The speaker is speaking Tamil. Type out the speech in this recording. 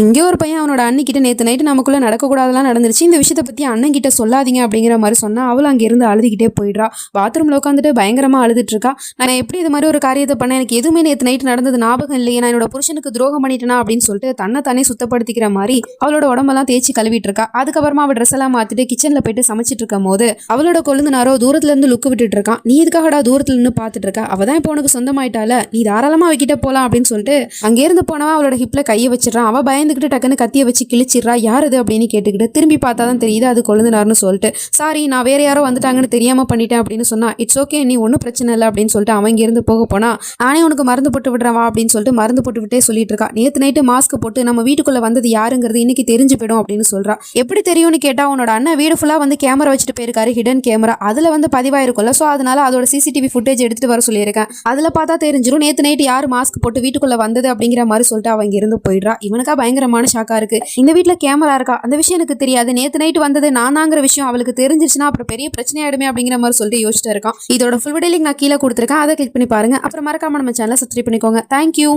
இங்கே ஒரு பையன் அவனோட அண்ணிக்கிட்ட நேற்று நைட்டு நமக்குள்ள நடக்கக்கூடாதெல்லாம் நடந்துருச்சு. இந்த விஷயத்தை பற்றி அண்ணன் கிட்ட சொல்லாதீங்க அப்படிங்கிற மாதிரி சொன்னால் அவளும் அங்கேருந்து அழுதுகிட்டே போயிடுறா. பாத்ரூமில் உட்காந்துட்டு பயங்கரமாக அழுதுட்டுருக்கா நான் எப்படி இது மாதிரி ஒரு காரியத்தை பண்ணேன்? எனக்கு எதுவுமே நேற்று நைட்டு நடந்தது ஞாபகம் இல்லையே. நான் என்னோட புருஷனுக்கு துரோகம் பண்ணிட்டேனா அப்படின்னு சொல்லிட்டு தன்னை தானே சுத்தப்படுத்திக்கிற மாதிரி அவளோட உடம்பெல்லாம் தேய்ச்சி கழுவிட்டு இருக்கா. அதுக்கப்புறமா அவள் ட்ரெஸ் எல்லாம் மாற்றிட்டு கிச்சனில் போயிட்டு சமைச்சிட்டு இருக்கும் போது அவளோட கொழுந்தனாரோ தூரத்துலேருந்து லுக்கு விட்டுட்டு இருக்கான் நீ இதுக்காகடா தூரத்தில் நின்று பார்த்துட்டு இருக்கா? அவள் தான் இப்போ உனக்கு சொந்தமாயிட்டால நீ தாராளமாக அவகிட்ட போகலாம் அப்படின்னு சொல்லிட்டு அங்கேருந்து போனவன் அவளோட ஹிப்பில் கையை வச்சிடறான் அவள் பயந்துக்கிட்டு டக்குன்னு கத்தியை வச்சு கிழிச்சிடுறா. யார் அது அப்படின்னு கேட்டுக்கிட்டு திரும்பி பார்த்தா தான் தெரியுது அது கொழுந்தினார்னு சொல்லிட்டு. சாரி நான் வேற யாரோ வந்துட்டாங்கன்னு தெரியாம பண்ணிட்டேன் அப்படின்னு சொன்னா இட்ஸ் ஓகே நீ ஒன்றும் பிரச்சனை இல்லை அப்படின்னு சொல்லிட்டு அவன் இங்கேருந்து போக போனா நானே உனக்கு மருந்து போட்டு விடுறவா அப்படின்னு சொல்லிட்டு மருந்து போட்டு விட்டே சொல்லிட்டு இருக்கா. நேற்று நைட்டு மாஸ்க் போட்டு நம்ம வீட்டுக்குள்ள வந்தது யாருங்கிறது இன்னைக்கு தெரிஞ்சு போயிடும் அப்படின்னு சொல்றா. எப்படி தெரியும்னு கேட்டா உன்னோட அண்ணன் வீடு ஃபுல்லா வந்து கேமரா வச்சுட்டு போயிருக்காரு ஹிடன் கேமரா அதுல வந்து பதிவாயிருக்கும்ல. ஸோ அதனால அதோட சிசிடிவி ஃபுட்டேஜ் எடுத்துட்டு வர சொல்லியிருக்கேன். அதுல பார்த்தா தெரிஞ்சிடும் நேற்று நைட்டு யார் மாஸ்க் போட்டு வீட்டுக்குள்ள வந்தது அப்படிங்கிற மாதிரி சொல்லிட்டு அவங்க இருந்து போயிடுறா. இவனுக்கா பயங்கரமான ஷாக்கா இருக்கு. இந்த வீட்ல கேமரா இருக்கா? அந்த விஷயம் எனக்கு தெரியாது. நேற்று நைட்டு வந்தது நானாங்கிற விஷயம் அவளுக்கு தெரிஞ்சிருச்சுன்னா அப்புறம் பெரிய பிரச்சனையாயிடுமே அப்படிங்கிற மாதிரி சொல்லிட்டு யோசிச்சுட்டு இருக்கான் இதோட ஃபுல் வீடியோ லிங்க் நான் கீழே கொடுத்துருக்கேன். அதை கிளிக் பண்ணி பாருங்க. அப்புறம் மறக்காம நம்ம சேனலை சப்ஸ்கிரைப் பண்ணிக்கோங்க. தேங்க்யூ